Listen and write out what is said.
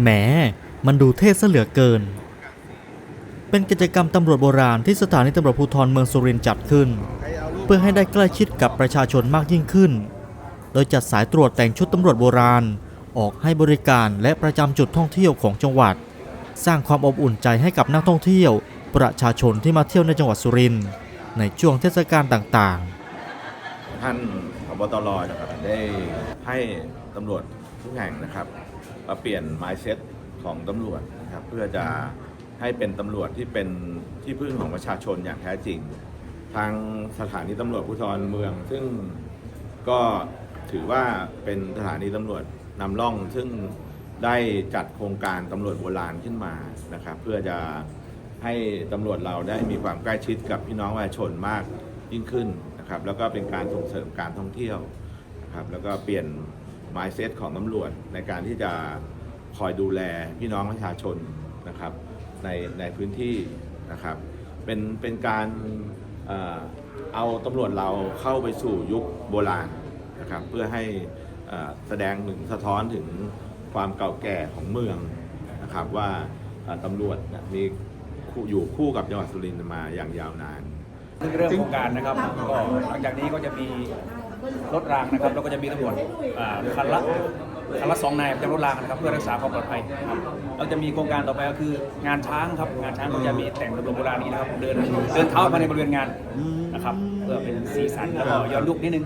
แหม มันดูเท่ซะเหลือเกิน เป็นกิจกรรมตำรวจโบราณที่สถานีตำรวจภูธรเมืองสุรินทร์จัดขึ้น เพื่อให้ได้ใกล้ชิดกับประชาชนมากยิ่งขึ้น โดยจัดสายตรวจแต่งชุดตำรวจโบราณ ออกให้บริการและประจำจุดท่องเที่ยวของจังหวัด สร้างความอบอุ่นใจให้กับนักท่องเที่ยว ประชาชนที่มาเที่ยวในจังหวัดสุรินทร์ในช่วงเทศกาลต่างๆ ท่านพบตรนะครับได้ให้ตำรวจทุกแห่งนะครับ มาเปลี่ยน mindset ของตำรวจนะครับเพื่อจะให้เป็นตำรวจที่เป็นที่พึ่งของประชาชนอย่างแท้จริง ทางสถานีตำรวจภูธรเมือง ซึ่งก็ถือว่าเป็นสถานีตำรวจนำร่อง ซึ่งได้จัดโครงการตำรวจโบราณขึ้นมานะครับ เพื่อจะให้ตำรวจเราได้มีความใกล้ชิดกับพี่น้องประชาชนมากยิ่งขึ้นนะครับ แล้วก็เป็นการส่งเสริมการท่องเที่ยวนะครับ แล้วก็เปลี่ยน mindset ของตำรวจในการที่จะคอยดูแลพี่น้องประชาชนนะครับในในพื้นที่นะครับ เป็นเป็นการเอาตำรวจเราเข้าไปสู่ยุคโบราณนะครับเพื่อให้แสดงถึงสะท้อนถึงความเก่าแก่ของเมืองนะครับว่าตำรวจมีอยู่คู่กับจังหวัดสุรินทร์มาอย่างยาวนาน เพิ่งเริ่มโครงการนะครับก็หลังจากนี้ก็จะมีรถรางนะครับแล้วก็จะมีตำรวจคันละคันละสองนายประรถรางนะครับเพื่อรักษาความปลอดภัยครับเราจะมีโครงการต่อไปก็คืองานช้างครับงานช้างก็จะมีแต่งตำรวจโบราณนี้นะครับเดินเดินเท้าภายในบริเวณงานนะครับเพื่อเป็นสีสันแล้วก็ย้อนยุคนิดนึง